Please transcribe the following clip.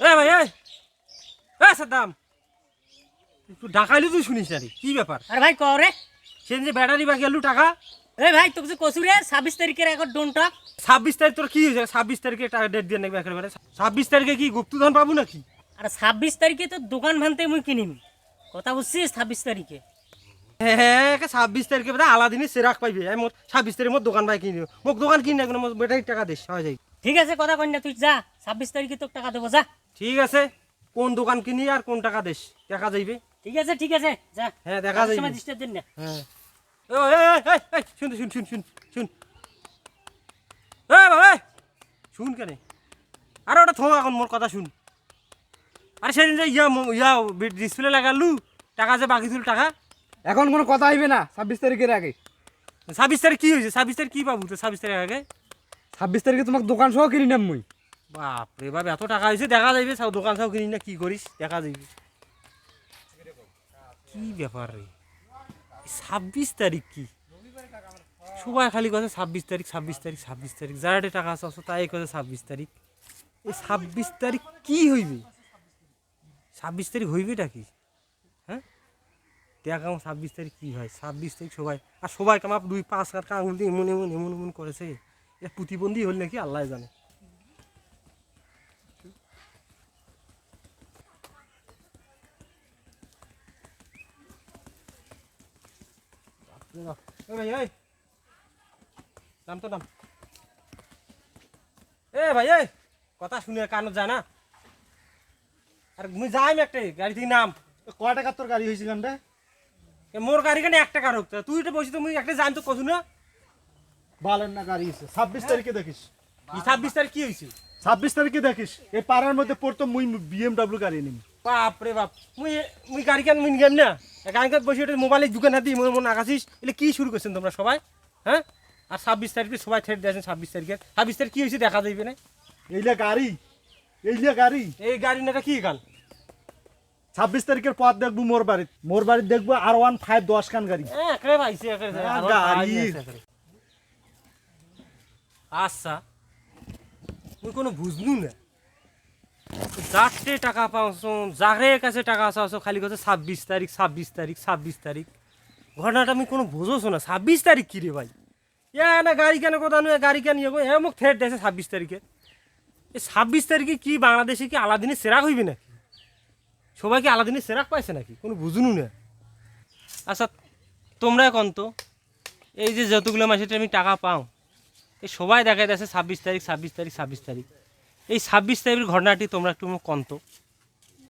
এ ভাই এই। এ সাদ্দাম। একটু ডাকাইলি তুই শুনিস না রে কি ব্যাপার? আরে ভাই কও রে। সেদিন যে ব্যাটারি টাকা। এ ভাই তোকে যে কসু রে ছাব্বিশ তারিখের এখন ডোন টক ছাব্বিশ তারিখ তোর কি হয়েছে? ছাব্বিশ তারিখে টাকা ডেট দিয়ে নাকি একেবারে? ছাব্বিশ তারিখে কি গুপ্তধন পাবো নাকি? আর ছাব্বিশ তারিখে তো দোকান ভাঙতে মুই কিনিম। কথা বুঝছিস ছাব্বিশ তারিখে? হ্যাঁ ছাব্বিশ তারিখে বোধ আলাদিনে সেরাক পাইবে। আমি মোর ছাব্বিশ তারিখে মোর দোকান ভাই কিনি মোক দোকান কিনে এখন ব্যাটারি টাকা দিস হয় যাই ঠিক আছে কথা কই না তুই যা। ছাব্বিশ তারিখে তোকে টাকা দেবো যা। ঠিক আছে? কোন দোকান কিনি আর কোন টাকা দিস? দেখা যাইবে। ঠিক আছে ঠিক আছে। যা হ্যাঁ, দেখা যাইবে। সময় ডিস্টার্ব দিন না। হ্যাঁ। ও এই, এই, এই, এই, শুন শুন শুন শুন শুন। এ বাবা শুন কেন? আরে ওটা থো এখন মোর কথা শুন। আরে সেদিন যে ইয়া ম- ইয়া ডিসপ্লে লাগালু টাকা যে বাকি ছিল টাকা। এখন কোনো কথা হইবে না ছাব্বিশ তারিখের আগে। ছাব্বিশ তারিখ কি হয়েছে? ছাব্বিশ তারিখ কি পাবো তো ছাব্বিশ তারিখ আগে? ছাব্বিশ তারিখে তোমাকে দোকান সহ কিনি নাম মুই। বাপরে বাপ, এত টাকা হয়েছে দেখা যাইবে সব দোকান সব কিনি না, কি করিস? দেখা যাইবে। কি ব্যাপার রে? ছাব্বিশ তারিখ কি? সবাই খালি কথা ছাব্বিশ তারিখ ছাব্বিশ তারিখ ছাব্বিশ তারিখ। যারা টাকা আছে তাই কথা ছাব্বিশ তারিখ। এই ছাব্বিশ তারিখ কি হইবে? ছাব্বিশ তারিখ হইবেটা কি? হ্যাঁ? দেখাম ছাব্বিশ তারিখ কি হয়। ছাব্বিশ তারিখ সবাই, আর সবাই কামাপ দুই, পাঁচ হাত আঙুল দিয়ে এমন এমন এমন এমন করেছে। এটা প্রতিবন্ধী হল নাকি? আল্লাহ জানে। এ ভাই এই নাম তো নাম এ ভাই এই কথা শুনে কানত জানা আর মুই যাইম একটা গাড়ি থেকে নাম কয় টাকার তোর গাড়ি হয়েছিল রে মোর গাড়ি কেন এক টাকা রোক তুই তো বসি তো মুই একটা জান তো কছু না বালের না গাড়ি হয়েছে ছাব্বিশ তারিখে দেখিস? ছাব্বিশ তারিখ কি হয়েছে ছাব্বিশ তারিখে দেখিস? এই পাড়ার মধ্যে পড়তো মুই বিএমডাব্লিউ গাড়ি নিম। বাপ রে বাপ। মুই মুই গাড়ি কেন মুই গেম না? কান বসে ওটা মোবাইলে দোকান হাতি মোর মন আকাশিস এলে কি শুরু করছেন তোমরা সবাই? হ্যাঁ? আর ছাব্বিশ তারিখে সবাই ঠেট দিয়েছেন ছাব্বিশ তারিখে। ছাব্বিশ তারিখ কি হয়েছে দেখা যাইবে না? এইলা গাড়ি। এইলা গাড়ি। এই গাড়ি নাটা কি গান ছাব্বিশ তারিখের পর দেখব মোর বাড়ি মোর বাড়ি দেখব আর ওয়ান ফাইভ দশ খান গাড়ি। আচ্ছা। তুই কোনো বুঝলু না। যারটে টাকা পাওছো যারে কাছে টাকা চাওছো খালি কথা ছাব্বিশ তারিখ ছাব্বিশ তারিখ ছাব্বিশ তারিখ। ঘটনাটা আমি কোনো বুঝোছো না। ছাব্বিশ তারিখ কি রে ভাই? এ না গাড়ি কেন কথা নয় গাড়ি কেন ইয়ে এ মোক থেট দিয়েছে ছাব্বিশ তারিখে। এই ছাব্বিশ তারিখে কি বাংলাদেশে কি আলাদিনে সেরাক হইবে নাকি? সবাই কি আলাদিনে সেরাক পাইছে নাকি? কোনো বুঝুনু না। আচ্ছা তোমরা এখন তো এই যে যতগুলো মাসে আমি টাকা পাও, এই সবাই দেখা যাচ্ছে ছাব্বিশ তারিখ ছাব্বিশ তারিখ ছাব্বিশ তারিখ। এই ছাব্বিশ তারিখের ঘটনাটি তোমরা একটু কন্ত।